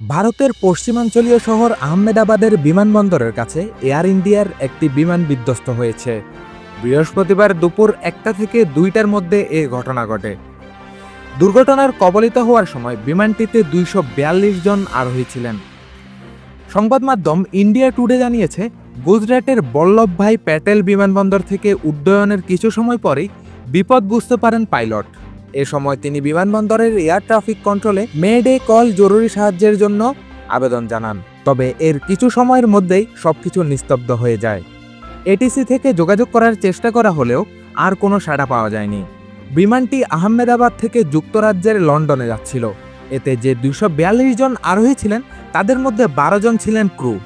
ভারতের পশ্চিমাঞ্চলীয় শহর আহমেদাবাদের বিমানবন্দরের কাছে এয়ার ইন্ডিয়ার একটি বিমান বিধ্বস্ত হয়েছে। বৃহস্পতিবার দুপুর একটা থেকে দুইটার মধ্যে এ ঘটনা ঘটে। দুর্ঘটনার কবলিত হওয়ার সময় বিমানটিতে দুইশো বিয়াল্লিশ জন আরোহী ছিলেন। সংবাদ মাধ্যম ইন্ডিয়া টুডে জানিয়েছে, গুজরাটের বল্লভভাই প্যাটেল বিমানবন্দর থেকে উড্ডয়নের কিছু সময় পরেই বিপদ বুঝতে পারেন পাইলট। এ সময় তিনি বিমানবন্দরের এয়ার ট্রাফিক কন্ট্রোলে মেডে কল জরুরি সাহায্যের জন্য আবেদন জানান। তবে এর কিছু সময়ের মধ্যেই সবকিছু নিস্তব্ধ হয়ে যায়। এটিসি থেকে যোগাযোগ করার চেষ্টা করা হলেও আর কোনো সাড়া পাওয়া যায়নি। বিমানটি আহমেদাবাদ থেকে যুক্তরাজ্যের লন্ডনে যাচ্ছিল। এতে যে দুশো জন আরোহী ছিলেন, তাদের মধ্যে বারো জন ছিলেন ক্রু।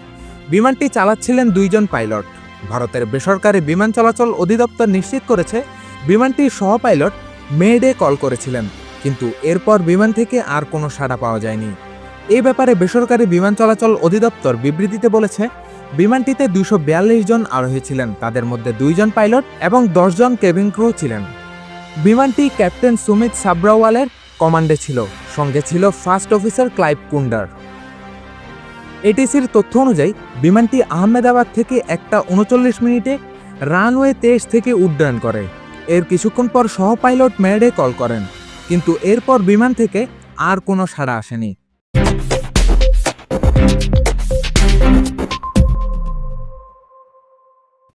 বিমানটি চালাচ্ছিলেন দুইজন পাইলট। ভারতের বেসরকারি বিমান চলাচল অধিদপ্তর নিশ্চিত করেছে, বিমানটির সহ পাইলট মেডে কল করেছিলেন, কিন্তু এরপর বিমান থেকে আর কোনো সাড়া পাওয়া যায়নি। এ ব্যাপারে বেসরকারি বিমান চলাচল অধিদপ্তর বিবৃতিতে বলেছে, বিমানটিতে দুশো জন আরোহী ছিলেন, তাদের মধ্যে দুইজন পাইলট এবং দশজন কেবিন ক্রু ছিলেন। বিমানটি ক্যাপ্টেন সুমিত সাবরাওয়ালের কমান্ডে ছিল, সঙ্গে ছিল ফার্স্ট অফিসার ক্লাইভ কুন্ডার। এটিসির তথ্য অনুযায়ী, বিমানটি আহমেদাবাদ থেকে একটা উনচল্লিশ মিনিটে রানওয়ে তেইশ থেকে উড্ডয়ন করে। এর কিছুক্ষণ পর সহ পাইলট ম্যাডে কল করেন, কিন্তু এরপর বিমান থেকে আর কোনো সাড়া আসেনি।